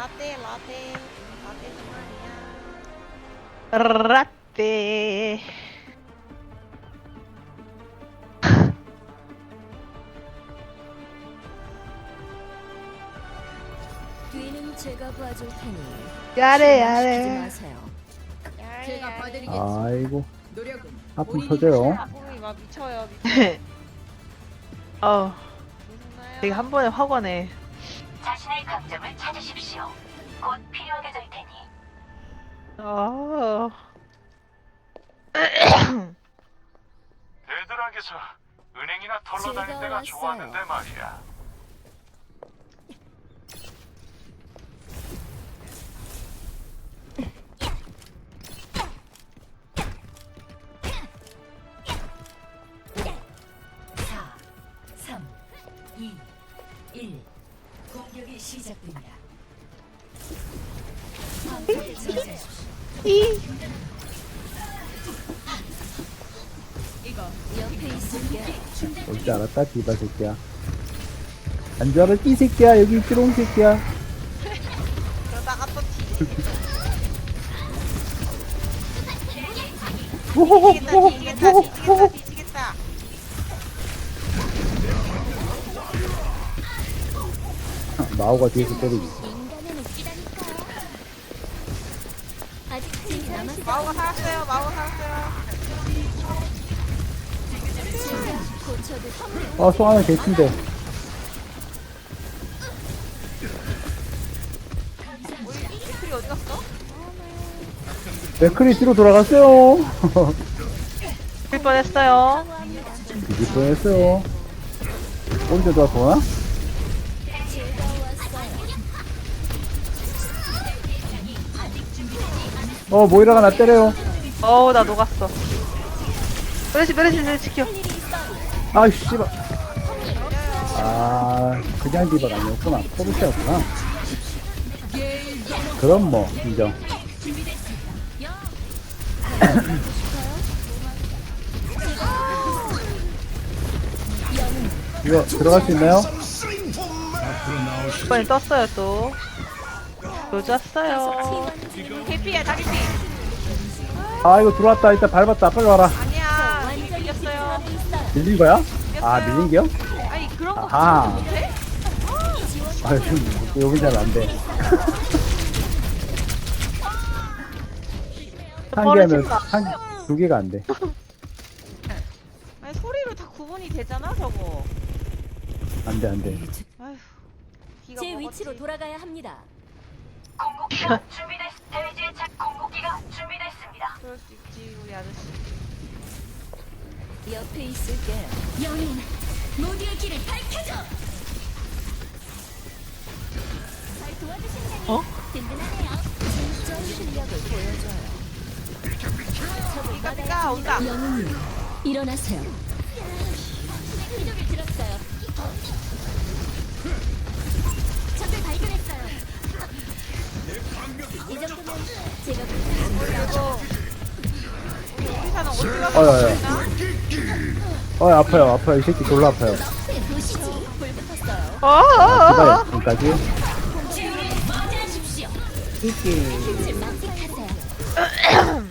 라떼 라떼 라떼 정말이야 라떼. 뒤는 제가 봐줄 테니 야래 신경 야래. 쓰지 마세요. 제가 봐드리겠습니다. 아이고 노력은 하품 본인이 터져요. 막 미쳐요 미쳐 어? 되게 한 번에 확 오네. 자신의 강점을 찾으십시오. 곧 필요하게 될 테니. 어. 대들학에서 은행이나 털러 다닐 제가 때가 왔어요. 좋았는데 말이야. 시작됩니다. 저장하십시오. 옆에 있을게. 올 줄 알았다 디바 새끼야. 안 줄 알았지 이 새끼야 여기 있지롱 새끼야. 그러다가 또 뒤. 오호호 뒤지겠다 오호 뒤지겠다 오호 뒤지겠다 오호. 마오가 뒤에서 때리기. 힘이 남았어. 마우가 살았어요 마우가 살았어요 아 송하나 개친데. 우리 풀이 어디 갔어? 맥크리 뒤로 돌아갔어요. 질 뻔했어요. 뒤질 뻔했어요. 언제 더 도나? 어 모이라가 나 때려요. 어우, 나 녹았어. 메르시, 메르시, 메르시 지켜. 아 씨발. 아 그냥 디바가 아니었구나. 포르쉐였구나. 그럼 뭐 인정. 이거 들어갈 수 있나요? 이번에 떴어요, 또. 요졌어요. 개피야 자기 피 아 이거 들어왔다 일단 밟았다 빨리 와라 아니야 밀렸어요 밀린 거야? 아 밀린 게요? 아니 그런 거 아하 못해? 아 지금 여기 잘 안돼 한개 하면 한 두 개가 안돼 아니 소리로 다 구분이 되잖아 저거 안돼 안돼 아휴 기가 제 먹었지. 위치로 돌아가야 합니다. 공국기가 준비됐, 대지의 책 공국기가 준비됐습니다. 그럴 수 있지 우리 아저씨 옆에 있을게요. 영인, 모두의 길을 밝혀줘. 잘 도와주신다니 어? 든든하네요. 진짜 실력을 보여줘요. 피가 온다 영웅님, 일어나세요. 필요를 들었어요. 적을 발견했어요. 이 정도면 제가 그리고 우리 우리사는 어디 가서 어이, 어이. 어 아파요 아파요 이 새끼 졸라 아파요 불 붙었어요. 어, 어, 어, 어. 지금까지. 빛을 만끽하세요.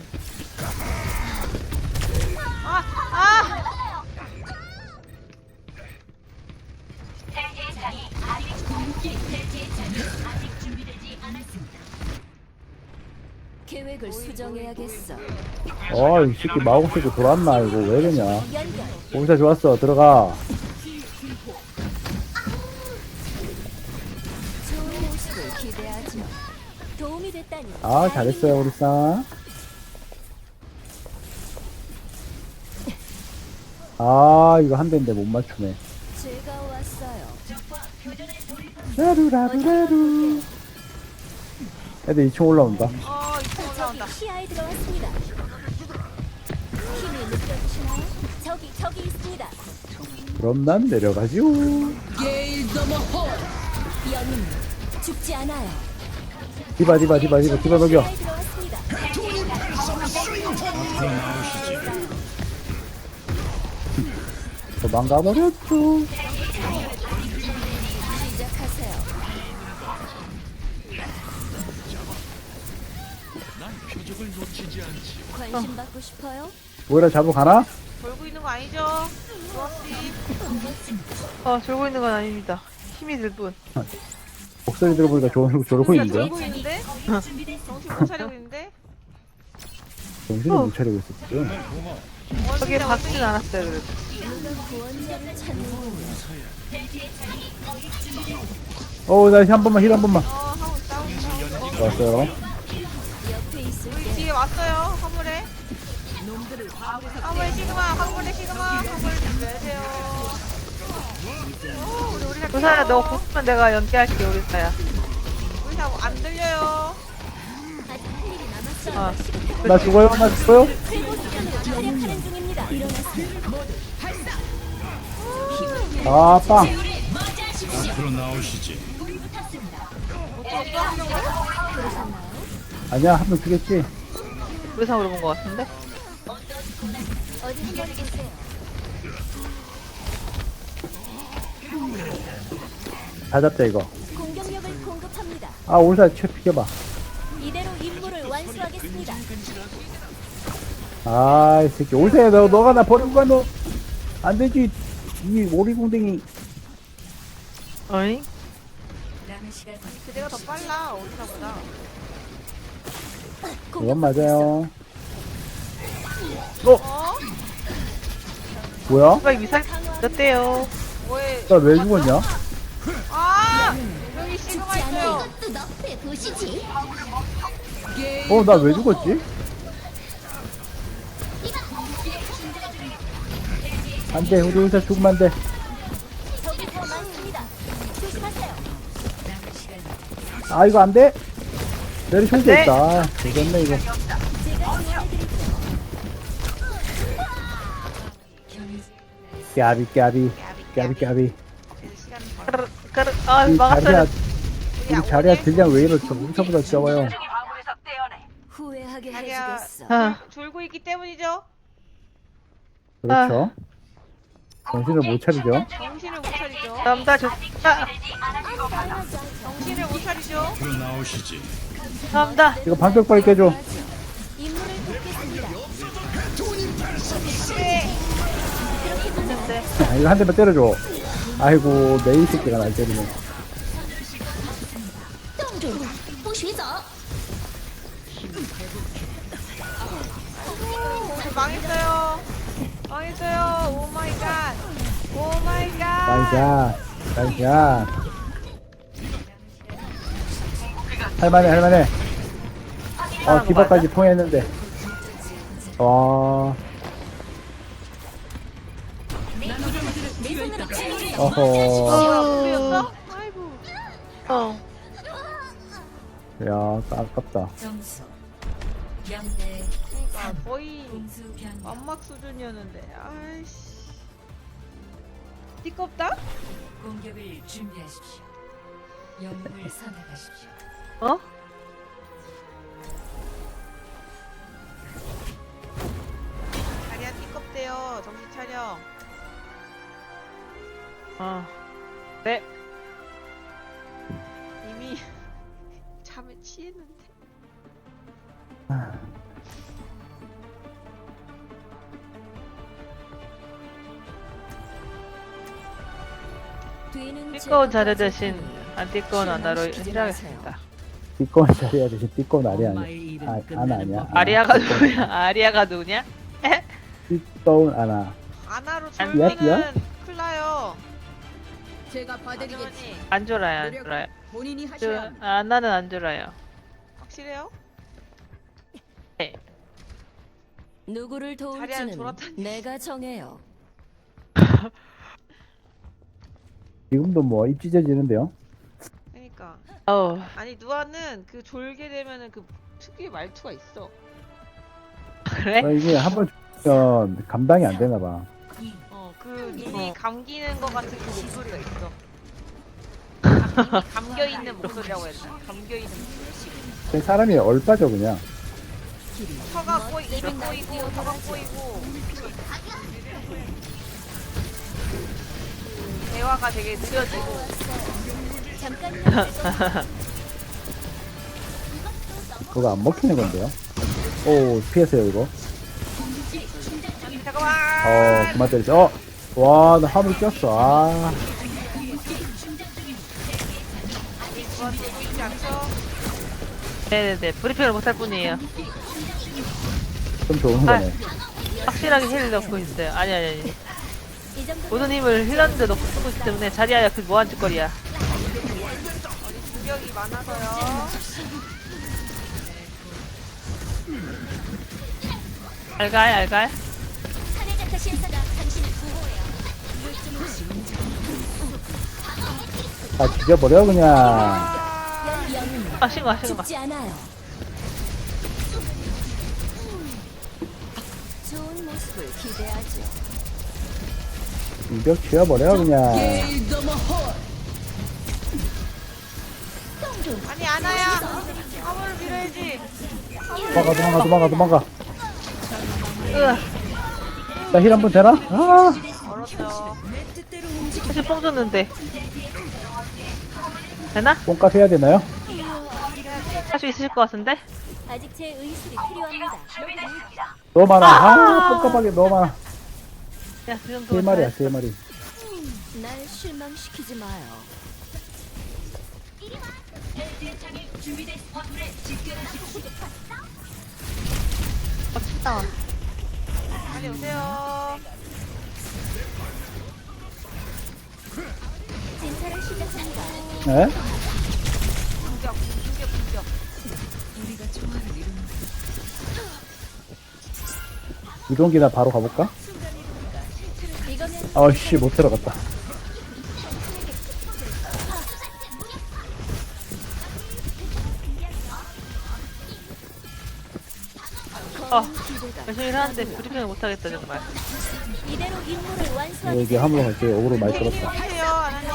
해야겠어. 어이 새끼 마법 새끼 돌았나 이거 왜 이러냐 연결. 공사 좋았어 들어가 좋은 모습을 기대하죠. 도움이 됐다니. 아 잘했어요 우리 쌍 아, 이거 한 대인데 못 맞추네. 라루라루라루. 애들 2층 올라온다. 어 2층 올라온다 적이 시야에 들어왔습니다. 힘이 느껴지시나요? 저기 저기 있습니다. 그럼 난 내려가지요. 영웅 죽지 않아요. 디바, 디바, 디바, 디바, 디바. 시야에 들어왔습니다. 도망가 버렸죠. 관심 받고 싶어요? 뭐라 잡으러 가나? 돌고 있는 거 아니죠? 조합씨. 어, 졸고 있는 건 아닙니다. 힘이 들 뿐. 목소리 들어보니까 우리가 있는데요? 돌고 있는데? 정신 못 차리고 있는데? 정신을 못 차리고 있었죠. 저기에 박진 않았어요, 그래도. 구원자를 찾는 어, 나한 번만, 힐 한 번만. 어, 하고 싸우고 있어. 왔어요. 때 뒤에 왔어요, 화물에. 화물에 시그마, 화물에 시그마. 오, 우리 우리가 우사야, 너 고프면 내가 연기할게, 우리 사야. 우리 다안 들려요. 어. 나 죽어요? 나 죽어요? 활약하는 중입니다. 일어나세요. 아, 빵. 아니야, 한 명 죽였지. 사 물어본 것 같은데? 어디 한번 계세요. 다 잡자, 이거. 공격력을 공급합니다. 아, 올사 최 비켜봐. 이대로 임무를 완수하겠습니다. 아, 이 새끼. 올사야, 너, 너가 나 버리고 가, 너. 안 되지. 이 오리궁뎅이. 어이? 그대가 더 빨라, 어디서보다. 그건 맞아요. 어? 뭐야? 누가 미사일 졌대요. 뭐해? 나 왜 죽었냐? 아! 여기 시그마 있어요. 이것도 너프에 보시지. 어, 나 왜 죽었지? 안 돼, 우리 의사 죽으면 안 돼. 적이 더 많습니다. 조심하세요. 아, 이거 안 돼? 내리 돼. 총대했다. 아, 되겠네, 이거. 까르, 까르, 아, 이 자리야, 막았어요. 이 자리야 들량 왜 이렇게 우리보다 적어요? 후회하게 자기야. 해주겠어. 아, 졸고 있기 때문이죠. 그렇죠. 정신을 못 차리죠. 정신을 못 차리죠. 남자 좋다. 정신을 못 차리죠. 남자. 이거 방벽 빨리 깨줘. 임무를 돕겠습니다. 네. 했는데. 아, 이거 한 대만 때려줘. 아이고, 메이 새끼가 날 때리네. 冻住，不许走。 저 망했어요. 망했어요. 오 마이 갓. 오 마이 갓. 나이자, 나이자. 할만해, 할만해. 어, 디바까지 통했는데. 와, 치료해요. 어허. 어, 우리였어? 아이고. 어. 야, 아깝다. 점수 0대 그러니까 거의 공수 변경. 완막 수준이었는데. 아이씨. 띠껍다? 공격을 준비하십시오. 영웅을 선택하십시오. 어? 자리야 띠껍대요. 정신 차려. 어. 네. 이미 잠에 취했는데. 띠꺼운 자료 대신 안 띠꺼운 아나로 일하겠습니다. 띠꺼운 자리야 대신 띠꺼운 아리 아니야. 아, 아나 아니야. 아, 아리아가 누구냐? 아리아가 누구냐? 띠꺼운 아나. 아나로 안 큰일 나요. 제가 봐드리겠지. 안 졸아요, 안 졸아요. 본인이 저, 하셔야 합니다. 아 나는 안 졸아요. 확실해요? 네. 누구를 자리안 도울지는 졸았다니. 내가 정해요. 지금도 뭐 입 찢어지는데요. 어우, 아니 누아는 그 졸게 되면은 그 특유의 말투가 있어. 그래? 아, 이게 한 번 죽으면 감당이 안 되나 봐. 어, 그 이미 어. 감기는 것 같은 그 목소리가 있어. 감, 감겨 있는 목소리라고 해야 되나? 감겨 있는 목소리. 그냥 사람이 얼빠져 그냥. 혀가 꼬이, 입이 꼬이고, 혀가 꼬이고. 대화가 되게 느려지고. 잠깐요. 그거 안 먹히는 건데요. 오, 피했어요, 이거. 어, 그만 때리죠. 어! 와, 나 화물 꼈어. 아? 네네네. 브리핑을 못할 뿐이에요. 좀 좋은 거네. 확실하게 힐을 넣고 있어요. 아니, 아니, 아니. 힘을 힐러는데 넣고 쓰고 있기 때문에 자리야, 그 뭐한 짓거리야. 공격이 많아서요. 알갈, 알갈. 사내자타 신사가 당신을 구호해요. 다 죽여버려, 그냥. 아, 신고, 신고. 죽지 않아요. 좋은 모습을 기대하죠. 이격 쥐어버려, 그냥. 아니 아나야. 화물을 밀어야지. 도망가, 도망가, 도망가, 도망가. 나 힐 한 번 되나? 아, 멀었죠. 사실 뽕 줬는데. 되나? 뽕값 해야 되나요? 할 수 있으실 것 같은데? 아직 제 의술이 필요합니다. 너무 많아. 아, 뽕값하게 너무 많아. 야, 그 정도. 세 마리야, 세 마리. 날 실망시키지 마요. 멋지다. 빨리 오세요. 진사를 시작합니다. 네? 공격, 공격, 공격. 이동기나 바로 가볼까? 아씨, 못 들어갔다. 열심히 하는데 브리핑을 못하겠다, 정말. 이대로 임무를 완수하게 여기 함으로 갈게요. 오로 많이 들었다. 오세요, 아나님.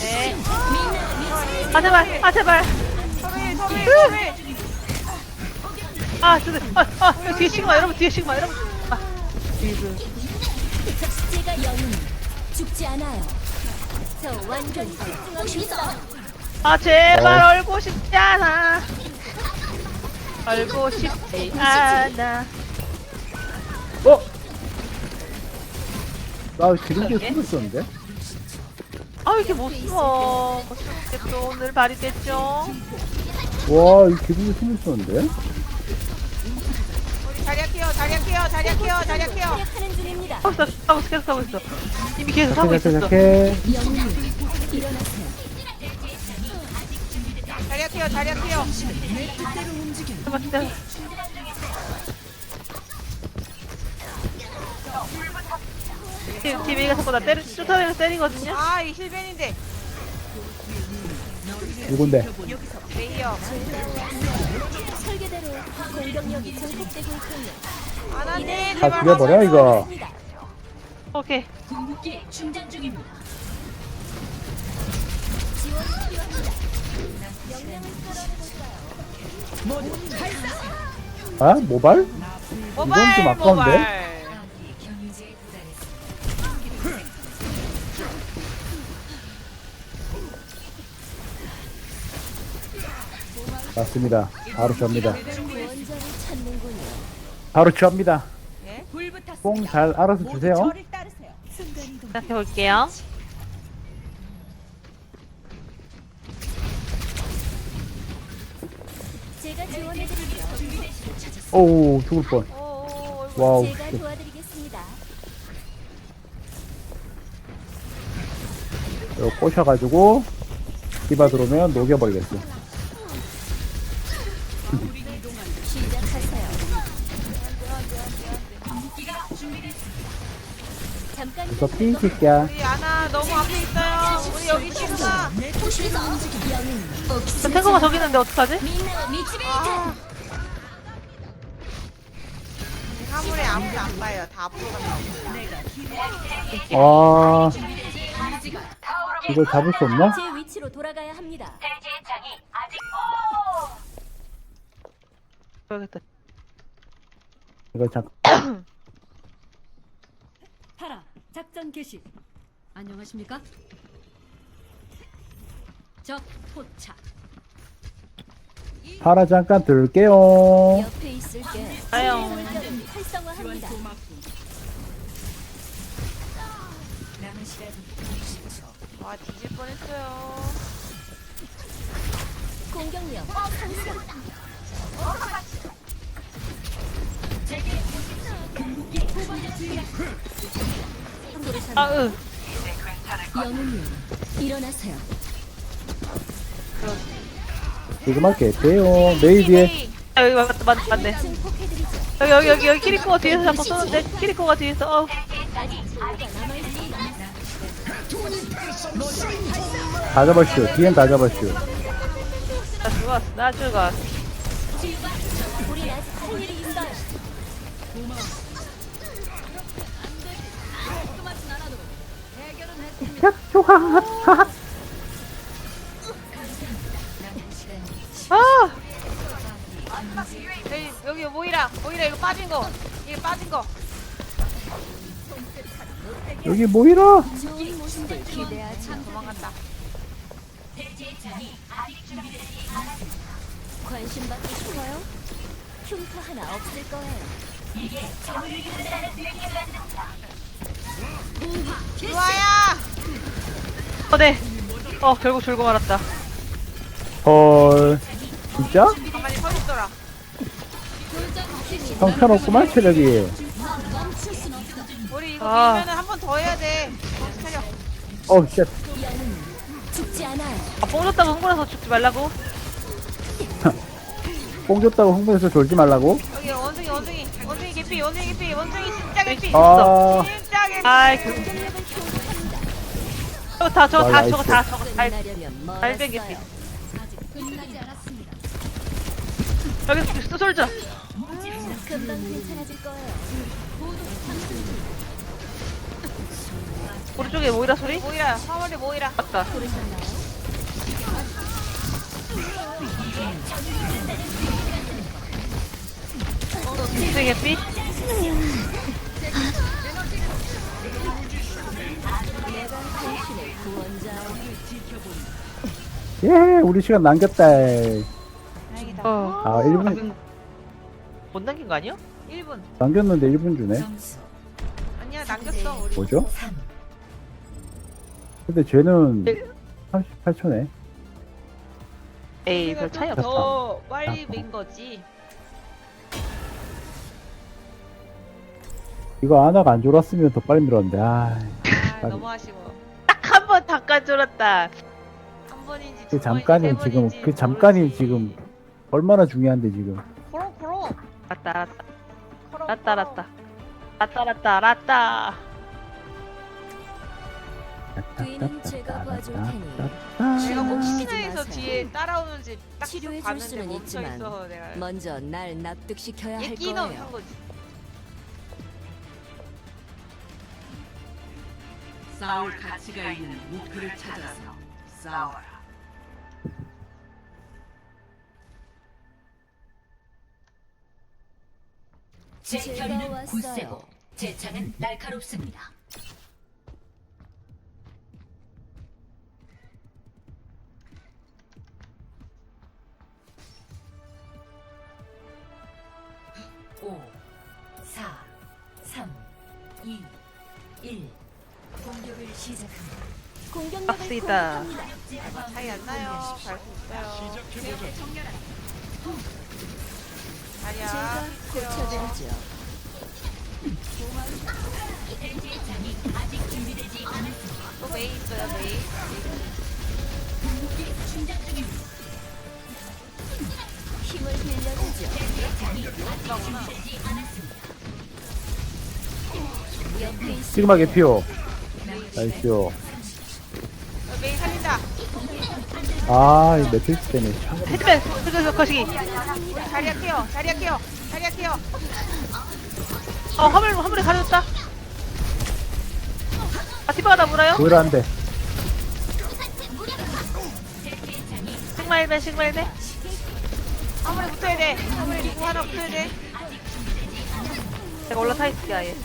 네. 아, 제발! 아, 제발! 아, 진짜. 아, 아, 이거 뒤에 시그마, 여러분, 뒤에 시그마, 여러분. 아, 지금. 제가 영웅 죽지 않아요. 저 완전히 집중하고 아, 제발 어. 얼고 싶지 않아. 얼고 싶지 않아. 어? 나 뒤에 숨어 있었는데? 아, 왜 이렇게 못 숨어. 못 숨겠죠. 오늘 발휘됐죠. 와, 이 기둥에 숨어 있었는데? 우리 자리 할게요, 자리 할게요, 자리 할게요, 자리 할게요. 하는 중입니다. 하고 있어, 하고 있어, 계속 하고 있어. 이미 계속 하고 있었어. 영 자리 할게요, 자리 할게요. 잠깐만, 진짜. 지금 TV가 자꾸 나 때리, 쫓아내서 때리거든요? 아, 이 힐벤인데. 누군데? 레이어. 설계대로 공격력이 증폭되고 있군요. 아나님, 다 죽여버려, 이거. 오케이. 궁극기 충전 중입니다. 아? 모발? 모발, 좀 아까운데? 모발. 맞습니다. 바로 접니다. 바로 접니다. 예? 뽕 잘 알아서 주세요. 시작해 볼게요. 오우, 죽을 뻔. 오, 오, 오, 와우. 제가 도와드리겠습니다. 이거 꼬셔가지고, 디바 들어오면 녹여버리겠어. 시작하세요. 잠깐 그래서 삥 새끼야. 우리 아나 너무 앞에 있어요. 우리 여기 시그마. 저 탱커가 저기 있는데 어떡하지? 아. 화물에 아무도 안 봐요. 다 앞으로 간다고. 아, 이걸 잡을 수 없나? 제 위치로 돌아가야 합니다. 대지의 창이 아직 오! 여기겠다. 이거 잠, 파라 작전 개시. 안녕하십니까? 적 포착. 파라 잠깐 들게요. 옆에 있을게. 아영. 활성화합니다. 와 뒤질 뻔했어요. 공격력 상승. 아, 으. 영웅님 일어나세요. 지 금 할게. 돼요. 메이 뒤에. 아, 여기 맞, 맞, 맞네. 여기, 여기, 여기, 여기 키리코가 뒤에서 자꾸 쏘는데, 키리코가 뒤에서, 어. 다 잡았슈. 뒤엔 다 잡았슈. 나 죽었어, 나 죽었어. 우리 아 아! 여기 여기 모이라 모이라 이거 빠진 거 이거 빠진 거. 여기 모이라. 도망간다. 관심 받고 싶어요? 흉터 하나 없을 거예요. 좋아야. 어, 네. 어, 결국 졸고 말았다. 헐. 진짜? 가만히 서 있어라. 형편없구만, 체력이. 우리 이거 아. 밀면은 한 번 더 해야 돼. 정신 차려. 어우, 쉣. 죽지 않아요. 아, 뽕 줬다고 흥분해서 죽지 말라고? 뽕 줬다고 흥분해서 졸지 말라고? 여기 원숭이 원숭이 원숭이 개피 원숭이 개피 원숭이 진짜 개피. 아, 진짜 개피. 아이, 그. 저거 다, 저거 아, 다, 나이스. 저거 다, 저거 다. 끝나려면 알뱅 개피. 멀었어요. 끝나지 않았습니다. 여기 쏘솔져. 금방 괜찮아질 거예요. 오른쪽에 모이라 소리? 모이라 화물에 모이라. 맞다. 당신의 구원자예요. 예, 우리 시간 남겼다. 다행이다. 어. 아, 1분, 못 남긴 거 아니야? 1분. 남겼는데 1분 주네. 아니야 남겼어 우리. 뭐죠? 근데 쟤는 38초네. 에이, 별 차이 좀 없어. 더 빨리 민 거지. 이거 아나가 안 졸았으면 더 빨리 밀었는데, 아. 아 빨리. 너무 아쉬워. 딱 한 번 닦아줄었다. 한 번인지 그두 잠깐이 세 지금, 번인지 그 잠깐이 모르지. 지금 얼마나 중요한데, 지금. 알았다. 뒤는 제가 봐줄 테니 내가 뭐 혹시나 걱정하지 해서 마세요. 뒤에 따라오는지 딱 치료해 줄 봤는데 수는 멈춰 있지만 있어서 내가 먼저 날 납득시켜야 할 얘 끼는 한 거예요. 거지. 싸울 가치가 있는 목표를 찾아서 싸워라. 제 왔어요. 굳세고 제 창은 날카롭습니다. 오, 사, 삼, 이, 일. 공격을 시작합니다. 공격력을 빡세다. 공격합니다. 차이 안 나요. 잘 수 있어요. 제가 자리야. 고쳐드리죠. 또 메이 있어요 메이. 힘을 빌려주죠. 옆에 있을 시그마 개피오. 나이스. 어, 메이 살린다. 아, 이 매트릭스 때문에 참. 헤드맨, 그, 거시기. 우리 자리야 케어. 자리야 케어. 자리야 케어. 어, 화물, 화물에 가려졌다. 아, 나 물어요? sigma 1벤, sigma 1벤. 화물에 붙어야 돼. 화물에 리고 하나 붙어야 돼. 내가 올라타 있을게, 아예.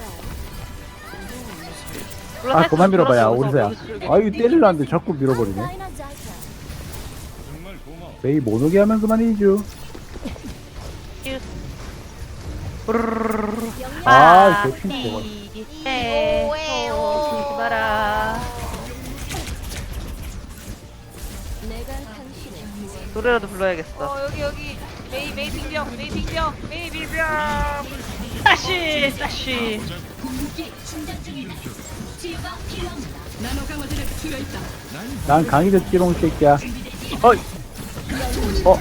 아, 그만 밀어봐야, 여기서, 오리사야. 아, 이거 때리려는데 자꾸 밀어버리네. 메이 못 오게 하면 그만이죠. 아, 개핀 저거. 네. 당신의 노래라도 불러야겠어. 어 여기 여기 메이 메이 빙병 메이 빙병 메이 빙병 다시, 다시. 난 강의도 찌롱 새끼야. 어이. 어.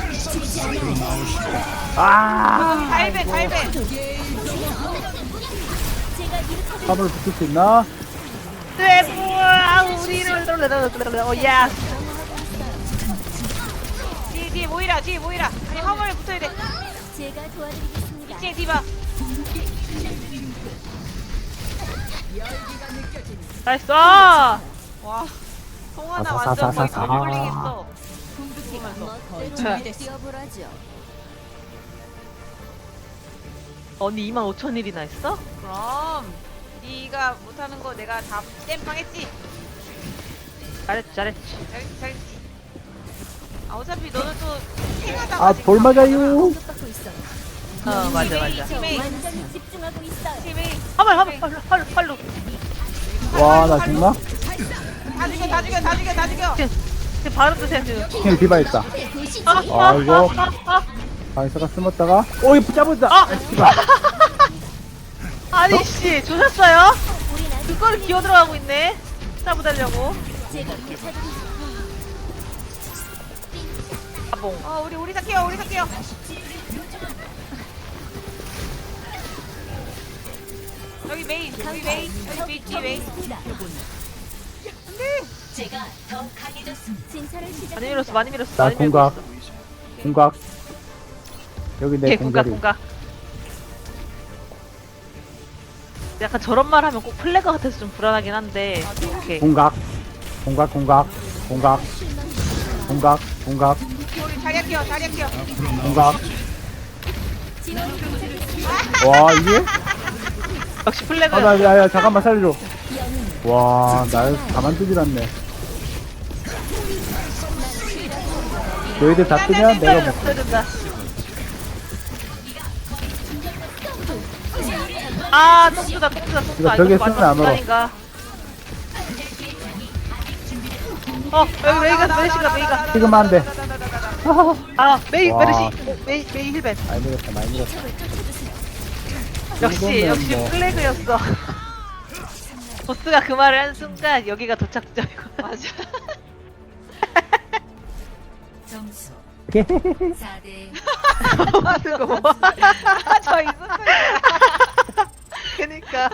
아, 갈배 갈배 화물 붙을 수 있나? 네, 뭐야, 우리를, 어, 야. 뒤에 뒤에 모이라 뒤에 모이라 아니 화물에 붙어야 돼 제가 도와드리겠습니다. 뒤에 디바 나이스! 와 송하나 완전 거의 사사사사사. 덤블링 했어 뛰어보라죠. 언니 2만 5천 일이나 했어? 그럼 네가 못하는 거 내가 다 땜빵했지 잘했지, 잘했지. 잘했지 잘했지 아 어차피 너는 또 생하다 아, 돌 맞아요. 공격받고 있어요. 어, 맞아, 맞아. 저 팀메이 완전히 집중하고 있어요. 팀메이 화물, 화물, 팔로, 팔로, 팔로. 와, 나 죽나? 다 죽여 다 죽여 다 죽여 다 죽여 지금 바로 드세요, 지금. 킹 디바 있다. 아, 이거. 강의사가 숨었다가. 오, 이거 붙잡았다. 아! 아, 씨발. 아니, 씨, 조셨어요? 그거를 기어 들어가고 있네. 제가 도와드리겠습니다. 가봉. 어 우리 우리 사케요 우리 사케요 여기 메인 여기 메인 여기 메인 뒤에 메인 제가 더 강해졌습니다. 진찰을 많이 시작. 밀었어, 많이 밀었어, 나 많이 밀었어. 공각. 공각. 여기 내 오케이, 공각, 공자리. 공각. 약간 저런 말 하면 꼭 플래그 같아서 좀 불안하긴 한데. 오케이. 공각. 공각, 공각. 공각. 공각, 공각, 우리 자리야 키워 자리야 키워 공각. 와, 이게? 역시 플래그. 아, 나, 야, 야, 잠깐만 살려줘. 와, 날 가만두질 않네. 너희들 다 뜨면 내가 먹 없어진다. 아, 똥주다, 똥주다, 똥주다. 이거 벽에 쓰면 안 얼어. 어, 여기 메이가, 메이시가, 메이가. 지금 안 돼. 아, 메이, 와. 메르시. 메이, 메이 힐벤. 많이 밀었다, 많이 밀었다. 역시, 이거는 역시 뭐. 플래그였어. 보스가 그 말을 한 순간 여기가 도착점이고. 맞아. 점수 오케이. 4대 하는 거. 저 있었어요 그니까.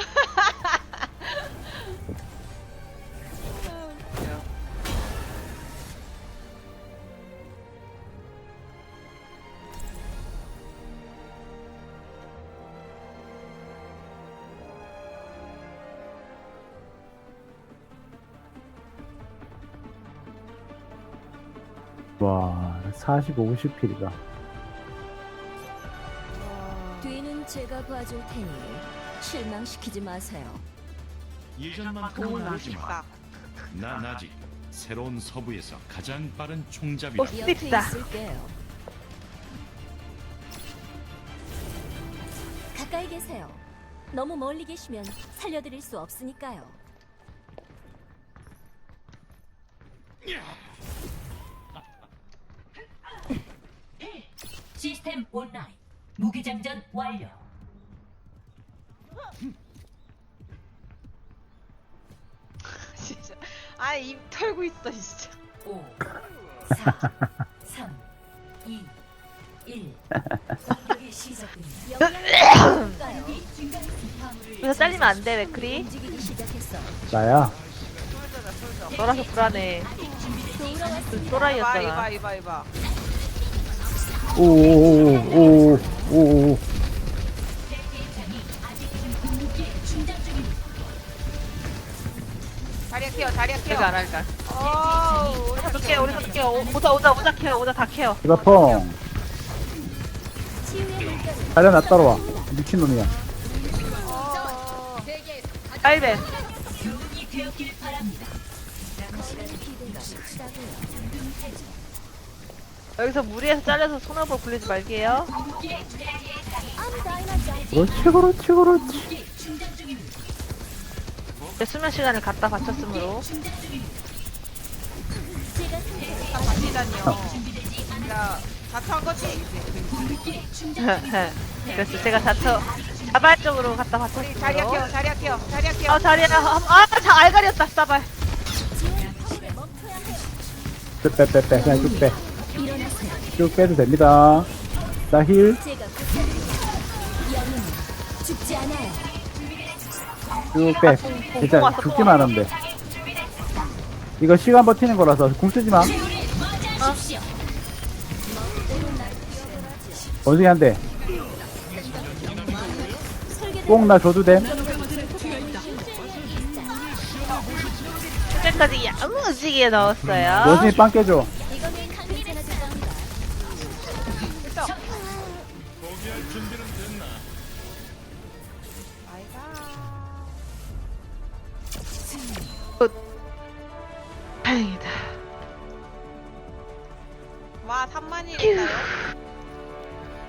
와, 40, 50필이다. 뒤는 제가 봐줄 테니 실망시키지 마세요. 예전만큼은 아니지 마. 딱난 아직 새로운 서부에서 가장 빠른. 옆에 씹다. 있을게요. 가까이 계세요. 너무 멀리 계시면 살려드릴 수 없으니까요. 시스템 온라인 무기장전 완료. 진짜 아 입 털고 있어 진짜 5 4 3 2 1 공격이 시작됩니다. 여기서 잘리면 안 돼. 움직이기 시작했어. 나야. 너라서 불안해. 그 또라이였잖아. 이봐 이봐 이봐 오오오오오오오. 자리야 키워 자리야 키워 안 할까. 어우 우리 어떻게, 우리 어떻게, 오자, 오자, 오자 케어, 오자 다 케어. 이거 펑. 자려 나 따라와. 미친놈이야. 알벤. 여기서 무리해서 잘려서 손아볼 굴리지 말게요. 그렇지 그렇지 그렇지 이제 수면 시간을 갖다 바쳤으므로. 자초한 거지? 그래서 제가 다쳐 자발적으로 갖다 바쳤으므로. 자리 할게요, 자리 할게요, 자리 할게요. 아 자리야. 아, 자 알갈이었다. 해요. 빼빼빼빼 그냥 쭉빼 일어나세요. 쭉 빼도 됩니다. 나 힐. 제가 보살펴드릴게요. 영웅은 죽지 않아요. 쭉 빼. 일단 죽기만 하면 돼 이거 시간 버티는 거라서 궁 쓰지 마. 원숭이 한 대. 꼭 나 줘도 돼 끝까지 야무지게 넣었어요. 원숭이 빵 깨줘 다행이다. 와, 3만이랬나요?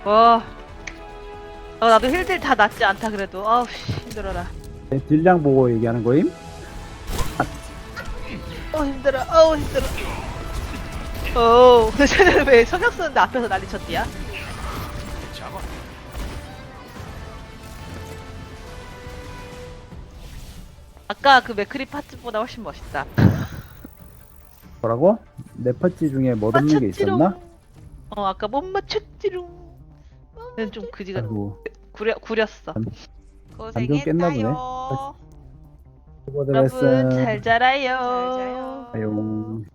와. 어, 나도 힐들 다 낫지 않다 그래도. 아우 씨, 힘들어라. 네, 딜량 보고 얘기하는 거임 어 힘들어. 어우 힘들어. 어, 쟤는 왜 선약 쓰는데 앞에서 난리 쳤디야? 아까 그 맥크리 파츠보다 훨씬 멋있다. 뭐라고? 내 파츠 중에 못 없는 게 있었나? 어, 아까 못 맞췄지롱. 는좀 그지가 아이고 구려 구렸어. 감정 깼나 보네. 고생했다요. 수고들 여러분 했어 잘 자라요. 잘 자요. 아용